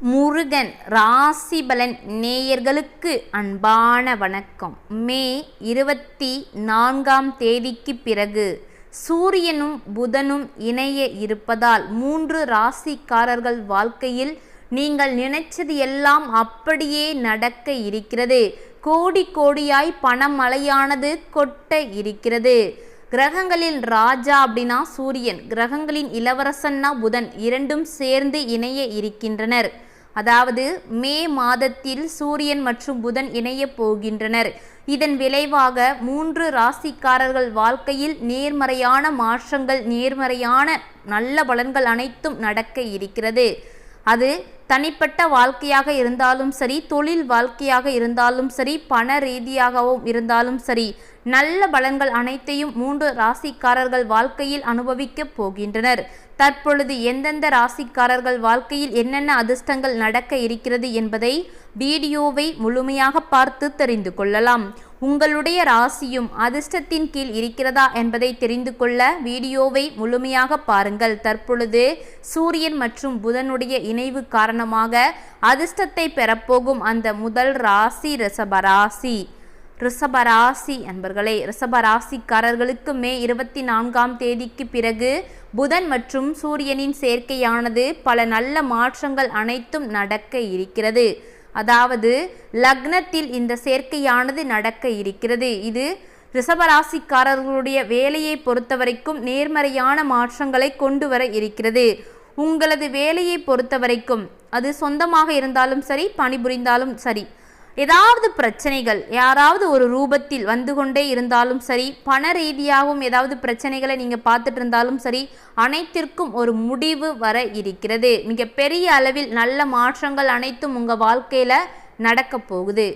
முருகன் ராசிபலன் நேயர்களுக்கு அன்பான வணக்கம். மே இருபத்தி நான்காம் தேதிக்கு பிறகு சூரியனும் புதனும் இணைய இருப்பதால் மூன்று ராசிக்காரர்கள் வாழ்க்கையில் நீங்கள் நினைச்சது எல்லாம் அப்படியே நடக்க இருக்கிறது. கோடி கோடியாய் பணமழையானது கொட்ட இருக்கிறது. கிரகங்களில் ராஜா அப்படின்னா சூரியன் கிரகங்களின் இளவரசன்னா புதன். இரண்டும் சேர்ந்து இணைய இருக்கின்றனர். அதாவது மே மாதத்தில் சூரியன் மற்றும் புதன் இணைய போகின்றனர். இதன் விளைவாக மூன்று ராசிக்காரர்கள் வாழ்க்கையில் நேர்மறையான மாற்றங்கள் நேர்மறையான நல்ல பலன்கள் அனைத்தும் நடக்க இருக்கிறது. அது தனிப்பட்ட வாழ்க்கையாக இருந்தாலும் சரி தொழில் வாழ்க்கையாக இருந்தாலும் சரி பண ரீதியாகவும் இருந்தாலும் சரி நல்ல பலன்கள் அனைத்தையும் மூன்று ராசிக்காரர்கள் வாழ்க்கையில் அனுபவிக்கப் போகின்றனர். தற்பொழுது எந்தெந்த ராசிக்காரர்கள் வாழ்க்கையில் என்னென்ன அதிர்ஷ்டங்கள் நடக்க இருக்கிறது என்பதை வீடியோவை முழுமையாக பார்த்து தெரிந்து கொள்ளலாம். உங்களுடைய ராசியும் அதிர்ஷ்டத்தின் கீழ் இருக்கிறதா என்பதை தெரிந்து கொள்ள வீடியோவை முழுமையாக பாருங்கள். தற்பொழுது சூரியன் மற்றும் புதனுடைய இணைவு காரணமாக அதிர்ஷ்டத்தை பெறப்போகும் அந்த முதல் ராசி ரிஷபராசி ரிஷபராசி அன்பர்களே ரிஷபராசிக்காரர்களுக்கு மே இருபத்தி நான்காம் தேதிக்கு பிறகு புதன் மற்றும் சூரியனின் சேர்க்கையானது பல நல்ல மாற்றங்கள் அனைத்தும் நடக்க இருக்கிறது. அதாவது லக்னத்தில் இந்த சேர்க்கையானது நடக்க இருக்கிறது. இது ரிஷபராசிக்காரர்களுடைய வேலையை பொறுத்தவரைக்கும் நேர்மறையான மாற்றங்களை கொண்டு வர இருக்கிறது. உங்களது வேலையை பொறுத்தவரைக்கும் அது சொந்தமாக இருந்தாலும் சரி பணிபுரிந்தாலும் சரி ஏதாவது பிரச்சனைகள் யாராவது ஒரு ரூபத்தில் வந்து கொண்டே இருந்தாலும் சரி பண ரீதியாகவும் ஏதாவது பிரச்சனைகளை நீங்கள் பார்த்துட்டு இருந்தாலும் சரி அனைத்திற்கும் ஒரு முடிவு வர இருக்கிறது. மிக பெரிய அளவில் நல்ல மாற்றங்கள் அனைத்தும் உங்கள் வாழ்க்கையில் நடக்க போகுது.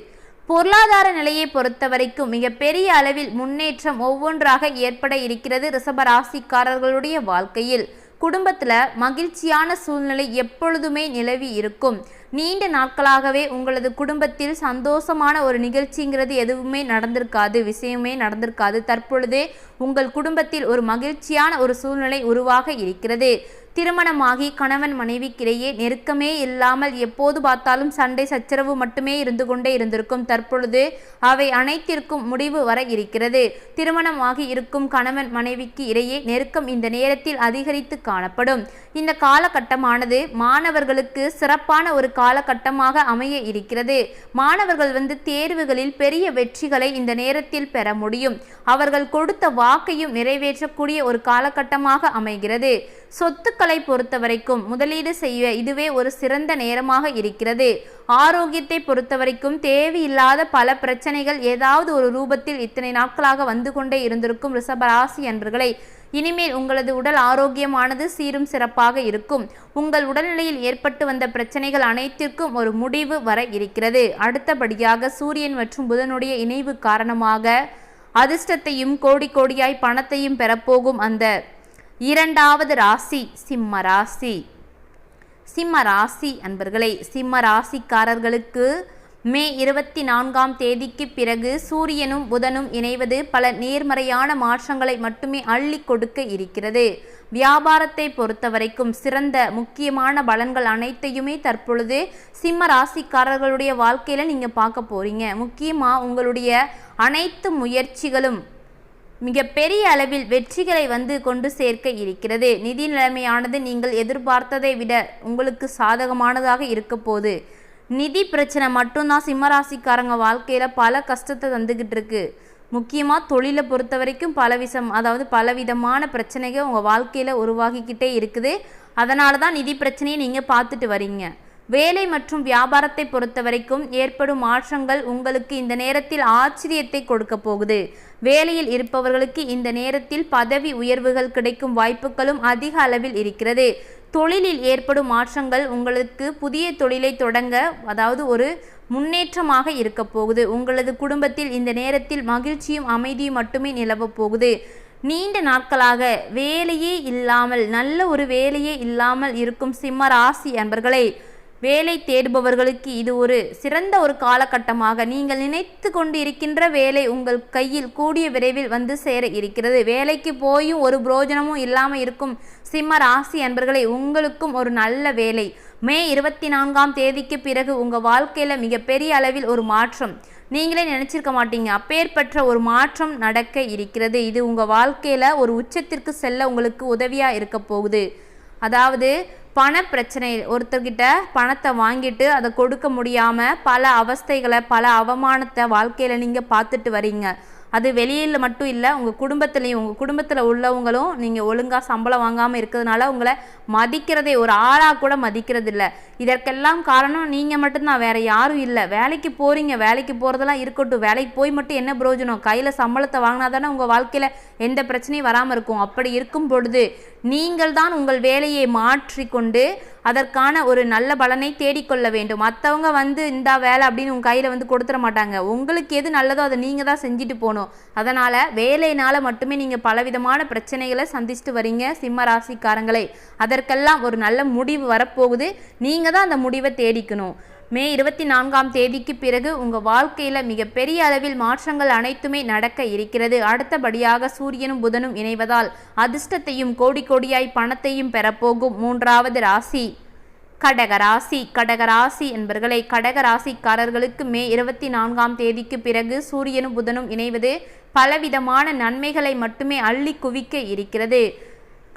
பொருளாதார நிலையை பொறுத்த வரைக்கும் மிகப்பெரிய அளவில் முன்னேற்றம் ஒவ்வொன்றாக ஏற்பட இருக்கிறது ரிஷபராசிக்காரர்களுடைய வாழ்க்கையில். குடும்பத்தில் மகிழ்ச்சியான சூழ்நிலை எப்பொழுதுமே நிலவி இருக்கும். நீண்ட நாட்களாகவே உங்களது குடும்பத்தில் சந்தோஷமான ஒரு நிகழ்ச்சிங்கிறது எதுவுமே நடந்திருக்காது விஷயமே நடந்திருக்காது. தற்பொழுதே உங்கள் குடும்பத்தில் ஒரு மகிழ்ச்சியான ஒரு சூழ்நிலை உருவாக இருக்கிறது. திருமணமாகி கணவன் மனைவிக்கிடையே நெருக்கமே இல்லாமல் எப்போது பார்த்தாலும் சண்டை சச்சரவு மட்டுமே இருந்து கொண்டே இருந்திருக்கும். தற்பொழுது அவை அனைத்திற்கும் முடிவு வர இருக்கிறது. திருமணமாகி இருக்கும் கணவன் மனைவிக்கு இடையே நெருக்கம் இந்த நேரத்தில் அதிகரித்து காணப்படும். இந்த காலகட்டமானது மாணவர்களுக்கு சிறப்பான ஒரு காலகட்டமாக அமைய இருக்கிறது. மாணவர்கள் வந்து தேர்வுகளில் பெரிய வெற்றிகளை இந்த நேரத்தில் பெற முடியும். அவர்கள் கொடுத்த வாக்கையும் நிறைவேற்றக்கூடிய ஒரு காலகட்டமாக அமைகிறது. சொத்துக்களை பொறுத்த வரைக்கும் முதலீடு செய்ய இதுவே ஒரு சிறந்த நேரமாக இருக்கிறது. ஆரோக்கியத்தை பொறுத்த வரைக்கும் தேவையில்லாத பல பிரச்சனைகள் ஏதாவது ஒரு ரூபத்தில் இத்தனை நாட்களாக வந்து கொண்டே இருந்திருக்கும் ரிஷபராசி அன்பர்களை இனிமேல் உங்களது உடல் ஆரோக்கியமானது சீரும் சிறப்பாக இருக்கும். உங்கள் உடல்நிலையில் ஏற்பட்டு வந்த பிரச்சனைகள் அனைத்திற்கும் ஒரு முடிவு வர இருக்கிறது. அடுத்தபடியாக சூரியன் மற்றும் புதனுடைய இணைவு காரணமாக அதிர்ஷ்டத்தையும் கோடி கோடியாய் பணத்தையும் பெறப்போகும் அந்த இரண்டாவது ராசி சிம்ம ராசி. சிம்ம ராசி அன்பர்களே சிம்ம ராசிக்காரர்களுக்கு மே இருபத்தி நான்காம் தேதிக்கு பிறகு சூரியனும் புதனும் இணைவது பல நேர்மறையான மாற்றங்களை மட்டுமே அள்ளி கொடுக்க இருக்கிறது. வியாபாரத்தை பொறுத்தவரைக்கும் சிறந்த முக்கியமான பலன்கள் அனைத்தையுமே தற்பொழுது சிம்ம ராசிக்காரர்களுடைய வாழ்க்கையில் நீங்கள் பார்க்க போகிறீங்க முக்கியமாக உங்களுடைய அனைத்து முயற்சிகளும் மிக பெரிய அளவில் வெற்றிகளை வந்து கொண்டு சேர்க்க இருக்கிறது. நிதி நிலைமையானது நீங்கள் எதிர்பார்த்ததை விட உங்களுக்கு சாதகமானதாக இருக்க போது நிதி பிரச்சனை மட்டும்தான் சிம்மராசிக்காரங்க வாழ்க்கையில் பல கஷ்டத்தை தந்துக்கிட்டு இருக்கு. முக்கியமாக தொழிலை பொறுத்த வரைக்கும் பல விஷம் அதாவது பலவிதமான பிரச்சனைகள் உங்கள் வாழ்க்கையில் உருவாகிக்கிட்டே இருக்குது. அதனால தான் நிதி பிரச்சனையை நீங்கள் பார்த்துட்டு வரீங்க. வேலை மற்றும் வியாபாரத்தை பொறுத்த வரைக்கும் ஏற்படும் மாற்றங்கள் உங்களுக்கு இந்த நேரத்தில் ஆச்சரியத்தை கொடுக்க போகுது. வேலையில் இருப்பவர்களுக்கு இந்த நேரத்தில் பதவி உயர்வுகள் கிடைக்கும் வாய்ப்புகளும் அதிக அளவில் இருக்கிறது. தொழிலில் ஏற்படும் மாற்றங்கள் உங்களுக்கு புதிய தொழிலை தொடங்க அதாவது ஒரு முன்னேற்றமாக இருக்க போகுது. உங்களது குடும்பத்தில் இந்த நேரத்தில் மகிழ்ச்சியும் அமைதியும் மட்டுமே நிலவப் போகுது. நீண்ட நாட்களாக வேலையே இல்லாமல் நல்ல ஒரு வேலையே இல்லாமல் இருக்கும் சிம்ம ராசி அன்பர்களை வேலை தேடுபவர்களுக்கு இது ஒரு சிறந்த ஒரு காலகட்டமாக நீங்கள் நினைத்து கொண்டு இருக்கின்ற வேலை உங்கள் கையில் கூடிய விரைவில் வந்து சேர இருக்கிறது. வேலைக்கு போயும் ஒரு புரோஜனமும் இல்லாமல் இருக்கும் சிம்ம ராசி அன்பர்களை உங்களுக்கும் ஒரு நல்ல வேலை. மே இருபத்தி நான்காம் தேதிக்கு பிறகு உங்கள் வாழ்க்கையில் மிகப்பெரிய அளவில் ஒரு மாற்றம். நீங்களே நினச்சிருக்க மாட்டீங்க. அப்பேற்பற்ற ஒரு மாற்றம் நடக்க இருக்கிறது. இது உங்கள் வாழ்க்கையில் ஒரு உச்சத்திற்கு செல்ல உங்களுக்கு உதவியாக இருக்க போகுது. அதாவது பண பிரச்சனை ஒருத்தர்கிட்ட பணத்தை வாங்கிட்டு அதை கொடுக்க முடியாமல் பல அவஸ்தைகளை பல அவமானத்தை வாழ்க்கையில் நீங்கள் பார்த்துட்டு வரீங்க. அது வெளியில் மட்டும் இல்லை உங்கள் குடும்பத்துலேயும் உங்கள் குடும்பத்தில் உள்ளவங்களும் நீங்கள் ஒழுங்காக சம்பளம் வாங்காமல் இருக்கிறதுனால உங்களை மதிக்கிறதே ஒரு ஆளாக கூட மதிக்கிறது இல்லை இதற்கெல்லாம் காரணம் நீங்கள் மட்டும்தான் வேறு யாரும் இல்லை. வேலைக்கு போகிறீங்க வேலைக்கு போகிறதெல்லாம் இருக்கட்டும். வேலைக்கு போய் மட்டும் என்ன பிரயோஜனம்? கையில் சம்பளத்தை வாங்கினா தானே உங்கள் வாழ்க்கையில் எந்த பிரச்சனையும் வராமல் இருக்கும். அப்படி இருக்கும் பொழுது நீங்கள் தான் உங்கள் வேலையை மாற்றிக்கொண்டு அதற்கான ஒரு நல்ல பலனை தேடிக்கொள்ள வேண்டும். மற்றவங்க வந்து இந்த வேலை அப்படின்னு உங்கள் கையில் வந்து கொடுத்துட மாட்டாங்க. உங்களுக்கு எது நல்லதோ அதை நீங்கள் தான் செஞ்சுட்டு போகணும் அதனால் வேலையினால் மட்டுமே நீங்கள் பலவிதமான பிரச்சனைகளை சந்திச்சுட்டு வரீங்க சிம்ம ராசிக்காரங்களை. அதற்கெல்லாம் ஒரு நல்ல முடிவு வரப்போகுது. நீங்கள் தான் அந்த முடிவை தேடிக்கணும். மே இருபத்தி நான்காம் தேதிக்கு பிறகு உங்கள் வாழ்க்கையில் மிகப்பெரிய அளவில் மாற்றங்கள் அனைத்துமே நடக்க இருக்கிறது. அடுத்தபடியாக சூரியனும் புதனும் இணைவதால் அதிர்ஷ்டத்தையும் கோடி கோடியாய் பணத்தையும் பெறப்போகும் மூன்றாவது ராசி. கடகராசி கடகராசி என்பர்களை கடகராசிக்காரர்களுக்கு மே இருபத்தி நான்காம் தேதிக்கு பிறகு சூரியனும் புதனும் இணைவது பலவிதமான நன்மைகளை மட்டுமே அள்ளி குவிக்க இருக்கிறது.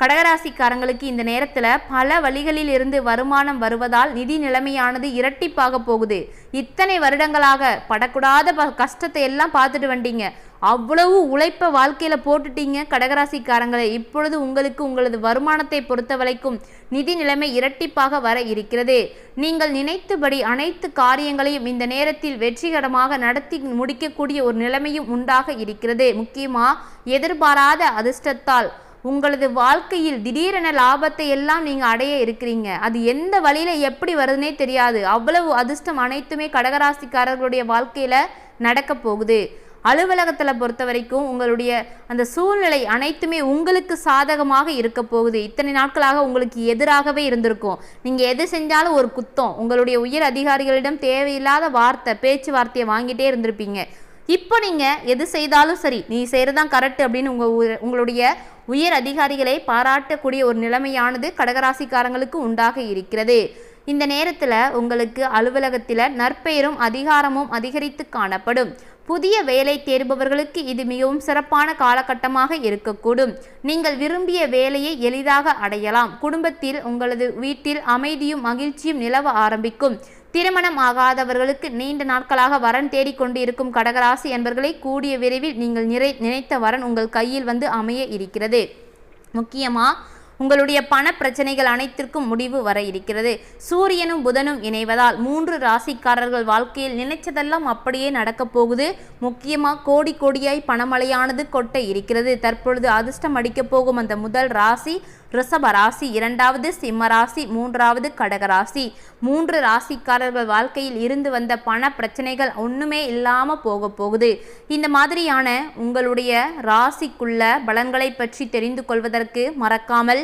கடகராசிக்காரங்களுக்கு இந்த நேரத்தில் பல வழிகளில் இருந்து வருமானம் வருவதால் நிதி நிலைமையானது இரட்டிப்பாக போகுது. இத்தனை வருடங்களாக படக்கூடாத ப கஷ்டத்தை எல்லாம் பார்த்துட்டு வந்தீங்க. அவ்வளவு உழைப்ப வாழ்க்கையில் போட்டுட்டீங்க கடகராசிக்காரங்களை. இப்பொழுது உங்களுக்கு உங்களது வருமானத்தை பொறுத்த வரைக்கும் நிதி நிலைமை இரட்டிப்பாக வர இருக்கிறது. நீங்கள் நினைத்தபடி அனைத்து காரியங்களையும் இந்த நேரத்தில் வெற்றிகரமாக நடத்தி முடிக்கக்கூடிய ஒரு நிலைமையும் உண்டாக இருக்கிறது. முக்கியமாக எதிர்பாராத அதிர்ஷ்டத்தால். உங்களது வாழ்க்கையில் திடீரென லாபத்தை எல்லாம் நீங்கள் அடைய இருக்கிறீங்க. அது எந்த வழியில் எப்படி வருதுன்னே தெரியாது. அவ்வளவு அதிர்ஷ்டம் அனைத்துமே கடகராசிக்காரர்களுடைய வாழ்க்கையில் நடக்க போகுது. அலுவலகத்தில் பொறுத்த வரைக்கும் உங்களுடைய அந்த சூழ்நிலை அனைத்துமே உங்களுக்கு சாதகமாக இருக்க போகுது. இத்தனை நாட்களாக உங்களுக்கு எதிராகவே இருந்திருக்கும். நீங்கள் எது செஞ்சாலும் ஒரு குத்தம். உங்களுடைய உயர் அதிகாரிகளிடம் தேவையில்லாத வார்த்தை பேச்சுவார்த்தையை வாங்கிட்டே இருந்திருப்பீங்க. இப்போ நீங்கள் எது செய்தாலும் சரி நீ செய்கிறதான் கரெக்ட் அப்படின்னு உங்கள் உங்களுடைய உயர் அதிகாரிகளை பாராட்டக்கூடிய ஒரு நிலைமையானது கடகராசிக்காரங்களுக்கு உண்டாக இருக்கிறது. இந்த நேரத்தில் உங்களுக்கு அலுவலகத்தில் நற்பெயரும் அதிகாரமும் அதிகரித்து காணப்படும். புதிய வேலை தேர்பவர்களுக்கு இது மிகவும் சிறப்பான காலகட்டமாக இருக்கக்கூடும். நீங்கள் விரும்பிய வேலையை எளிதாக அடையலாம். குடும்பத்தில் உங்களது வீட்டில் அமைதியும் மகிழ்ச்சியும் நிலவ ஆரம்பிக்கும். திருமணம் ஆகாதவர்களுக்கு நீண்ட நாட்களாக வரன் தேடிக்கொண்டு இருக்கும் கடகராசி என்பர்களை கூடிய விரைவில் நீங்கள் நிறை நினைத்த வரன் உங்கள் கையில் வந்து அமைய இருக்கிறது. முக்கியமாக உங்களுடைய பண பிரச்சனைகள் அனைத்திற்கும் முடிவு வர இருக்கிறது. சூரியனும் புதனும் இணைவதால் மூன்று ராசிக்காரர்கள் வாழ்க்கையில் நினைச்சதெல்லாம் அப்படியே நடக்கப் போகுது. முக்கியமாக கோடி கோடியாய் பணமழையானது கொட்ட இருக்கிறது. தற்பொழுது அதிர்ஷ்டம் அடிக்கப் போகும் அந்த முதல் ராசி ரிஷப ராசி இரண்டாவது சிம்ம ராசி மூன்றாவது கடகராசி மூன்று ராசிக்காரர்கள் வாழ்க்கையில் இருந்து வந்த பண பிரச்சனைகள் ஒன்றுமே இல்லாமல் போக போகுது. இந்த மாதிரியான உங்களுடைய ராசிக்குள்ள பலன்களை பற்றி தெரிந்து கொள்வதற்கு மறக்காமல்